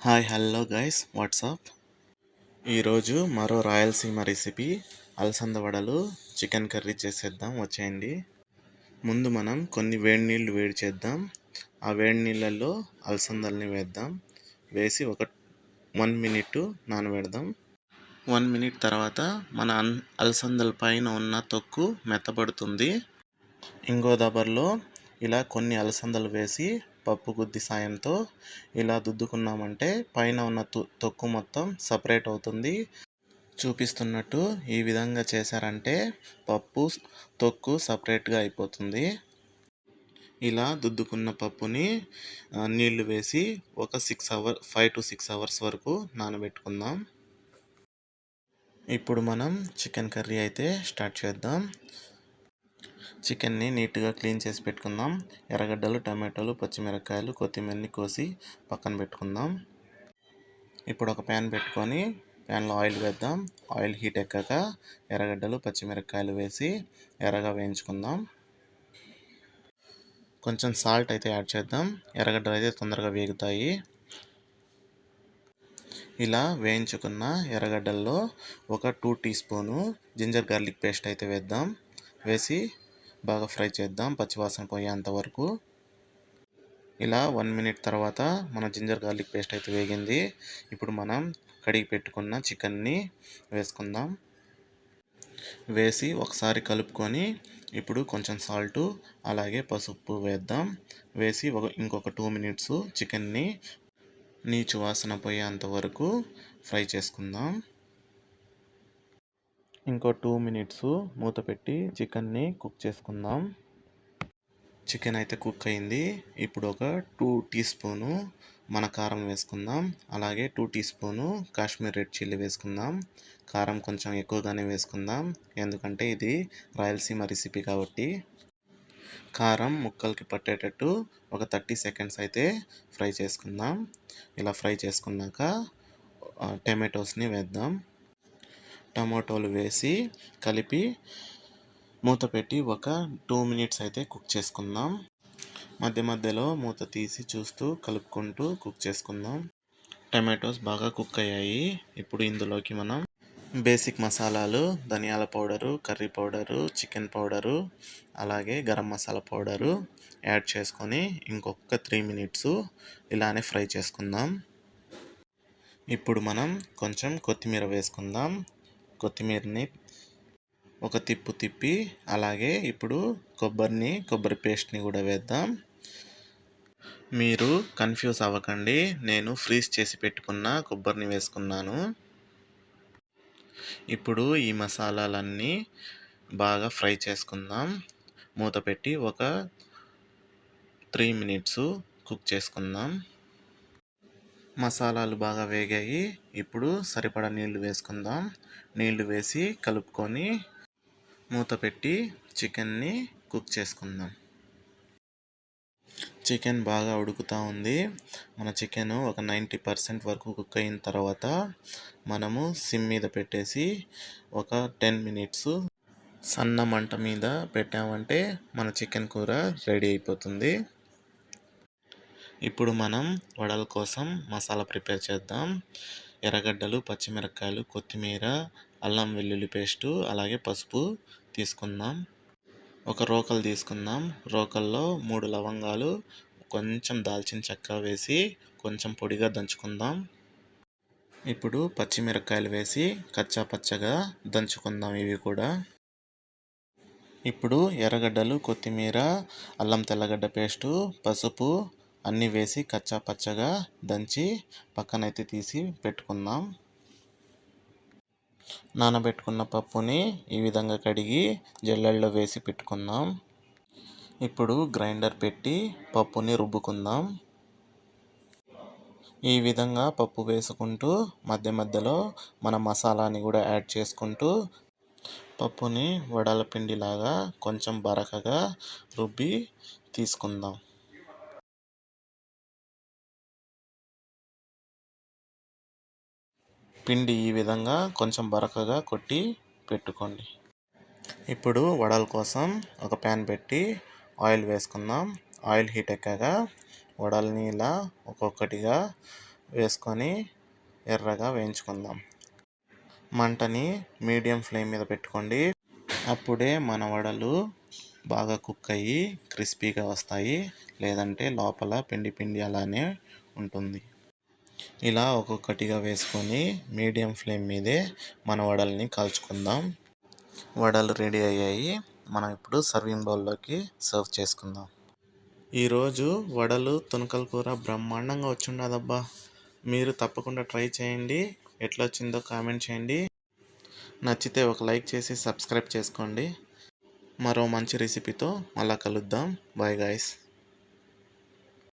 Hi hello guys WhatsApp ఈరోజు మరో Rayalaseema recipe అలసంద వడలు చికెన్ కర్రీ చేసేద్దాం వచ్చేయండి. ముందు మనం కొన్ని వేడి నీళ్ళు వేడి చేద్దాం. ఆ వేడి నీళ్ళల్లో అలసందల్ని వేద్దాం. వేసి ఒక వన్ మినిట్ నానబెడదాం. వన్ మినిట్ తర్వాత మన అన్ అలసందల పైన ఉన్న తొక్కు మెత్తబడుతుంది. ఇంకో దబర్లో ఇలా కొన్ని అలసందలు వేసి పప్పు గుద్ది సాయంతో ఇలా దుద్దుకున్నామంటే పైన ఉన్న తొక్కు మొత్తం సపరేట్ అవుతుంది. చూపిస్తున్నట్టు ఈ విధంగా చేశారంటే పప్పు తొక్కు సపరేట్గా అయిపోతుంది. ఇలా దుద్దుకున్న పప్పుని నీళ్ళు వేసి ఒక six hour five to six hours వరకు నానబెట్టుకుందాం. ఇప్పుడు మనం చికెన్ కర్రీ అయితే స్టార్ట్ చేద్దాం. చికెన్ని నీట్గా క్లీన్ చేసి పెట్టుకుందాం. ఎర్రగడ్డలు టమాటోలు పచ్చిమిరపకాయలు కొత్తిమీరని కోసి పక్కన పెట్టుకుందాం. ఇప్పుడు ఒక ప్యాన్ పెట్టుకొని ప్యాన్లో ఆయిల్ వేద్దాం. ఆయిల్ హీట్ ఎక్కాక ఎర్రగడ్డలు పచ్చిమిరపకాయలు వేసి ఎర్రగా వేయించుకుందాం. కొంచెం సాల్ట్ అయితే యాడ్ చేద్దాం. ఎర్రగడ్డలు అయితే తొందరగా వేగుతాయి. ఇలా వేయించుకున్న ఎర్రగడ్డల్లో ఒక two teaspoon ginger garlic paste అయితే వేద్దాం. వేసి బాగా ఫ్రై చేద్దాం పచ్చివాసన పోయేంత వరకు. ఇలా వన్ మినిట్ తర్వాత మన జింజర్ గార్లిక్ పేస్ట్ అయితే వేగింది. ఇప్పుడు మనం కడిగి పెట్టుకున్న చికెన్ని వేసుకుందాం. వేసి ఒకసారి కలుపుకొని ఇప్పుడు కొంచెం సాల్టు అలాగే పసుపు వేద్దాం. వేసి ఒక ఇంకొక టూ మినిట్స్ చికెన్ని నీచు వాసన పోయేంత వరకు ఫ్రై చేసుకుందాం. ఇంకో టూ మినిట్స్ మూత పెట్టి చికెన్ని కుక్ చేసుకుందాం. చికెన్ అయితే కుక్ అయింది. ఇప్పుడు ఒక టూ టీ స్పూను మన కారం వేసుకుందాం. అలాగే two teaspoon Kashmir red chilli వేసుకుందాం. కారం కొంచెం ఎక్కువగానే వేసుకుందాం. ఎందుకంటే ఇది రాయలసీమ రెసిపీ కాబట్టి. కారం ముక్కలకి పట్టేటట్టు ఒక థర్టీ సెకండ్స్ అయితే ఫ్రై చేసుకుందాం. ఇలా ఫ్రై చేసుకున్నాక టమాటోస్ని వేద్దాం. టమాటోలు వేసి కలిపి మూత పెట్టి ఒక టూ మినిట్స్ అయితే కుక్ చేసుకుందాం. మధ్య మధ్యలో మూత తీసి చూస్తూ కలుపుకుంటూ కుక్ చేసుకుందాం. టమాటోస్ బాగా కుక్ అయ్యాయి. ఇప్పుడు ఇందులోకి మనం బేసిక్ మసాలాలు ధనియాల powder curry powder chicken powder అలాగే గరం మసాలా పౌడరు యాడ్ చేసుకొని ఇంకొక త్రీ మినిట్స్ ఇలానే ఫ్రై చేసుకుందాం. ఇప్పుడు మనం కొంచెం కొత్తిమీర వేసుకుందాం. కొత్తిమీరని ఒక తిప్పు తిప్పి అలాగే ఇప్పుడు కొబ్బరిని కొబ్బరి పేస్ట్ని కూడా వేద్దాం. మీరు కన్ఫ్యూజ్ అవ్వకండి నేను ఫ్రీజ్ చేసి పెట్టుకున్న కొబ్బరిని వేసుకున్నాను. ఇప్పుడు ఈ మసాలాలన్నీ బాగా ఫ్రై చేసుకుందాం. మూత పెట్టి ఒక త్రీ మినిట్స్ కుక్ చేసుకుందాం. మసాలాలు బాగా వేగాయి. ఇప్పుడు సరిపడా నీళ్ళు వేసుకుందాం. నీళ్ళు వేసి కలుపుకొని మూత పెట్టి చికెన్ని కుక్ చేసుకుందాం. చికెన్ బాగా ఉడుకుతూ ఉంది. మన చికెన్ ఒక నైంటీ పర్సెంట్ వరకు కుక్ అయిన తర్వాత మనము సిమ్ మీద పెట్టేసి ఒక టెన్ మినిట్స్ సన్న మంట మీద పెట్టామంటే మన చికెన్ కూర రెడీ అయిపోతుంది. ఇప్పుడు మనం వడల కోసం మసాలా ప్రిపేర్ చేద్దాం. ఎర్రగడ్డలు పచ్చిమిరపకాయలు కొత్తిమీర అల్లం వెల్లుల్లి పేస్టు అలాగే పసుపు తీసుకుందాం. ఒక రోకలు తీసుకుందాం. రోకల్లో మూడు లవంగాలు కొంచెం దాల్చిన చెక్క వేసి కొంచెం పొడిగా దంచుకుందాం. ఇప్పుడు పచ్చిమిరపకాయలు వేసి కచ్చా పచ్చగా దంచుకుందాం ఇవి కూడా. ఇప్పుడు ఎర్రగడ్డలు కొత్తిమీర అల్లం తెల్లగడ్డ పేస్టు పసుపు అన్నీ వేసి కచ్చా పచ్చగా దంచి పక్కనైతే తీసి పెట్టుకుందాం. నానబెట్టుకున్న పప్పుని ఈ విధంగా కడిగి జల్లెల్లో వేసి పెట్టుకుందాం. ఇప్పుడు గ్రైండర్ పెట్టి పప్పుని రుబ్బుకుందాం. ఈ విధంగా పప్పు వేసుకుంటూ మధ్య మధ్యలో మన మసాలాని కూడా యాడ్ చేసుకుంటూ పప్పుని వడల పిండిలాగా కొంచెం బరకగా రుబ్బి తీసుకుందాం. పిండి ఈ విధంగా కొంచెం బరకగా కొట్టి పెట్టుకోండి. ఇప్పుడు వడల కోసం ఒక ప్యాన్ పెట్టి ఆయిల్ వేసుకుందాం. ఆయిల్ హీట్ ఎక్కాక వడల్ని ఇలా ఒక్కొక్కటిగా వేసుకొని ఎర్రగా వేయించుకుందాం. మంటని మీడియం ఫ్లేమ్ మీద పెట్టుకోండి. అప్పుడే మన వడలు బాగా కుక్ అయ్యి క్రిస్పీగా వస్తాయి. లేదంటే లోపల పిండి పిండి అలానే ఉంటుంది. ఇలా ఒక్కొక్కటిగా వేసుకొని మీడియం ఫ్లేమ్ మీదే మన వడల్ని కాల్చుకుందాం. వడలు రెడీ అయ్యాయి. మనం ఇప్పుడు సర్వింగ్ బౌల్లోకి సర్వ్ చేసుకుందాం. ఈరోజు వడలు తునకల కూర బ్రహ్మాండంగా వచ్చిండదబ్బా. మీరు తప్పకుండా ట్రై చేయండి. ఎట్లా వచ్చిందో కామెంట్ చేయండి. నచ్చితే ఒక లైక్ చేసి సబ్స్క్రైబ్ చేసుకోండి. మరో మంచి రెసిపీతో మళ్ళా కలుద్దాం. Bye guys.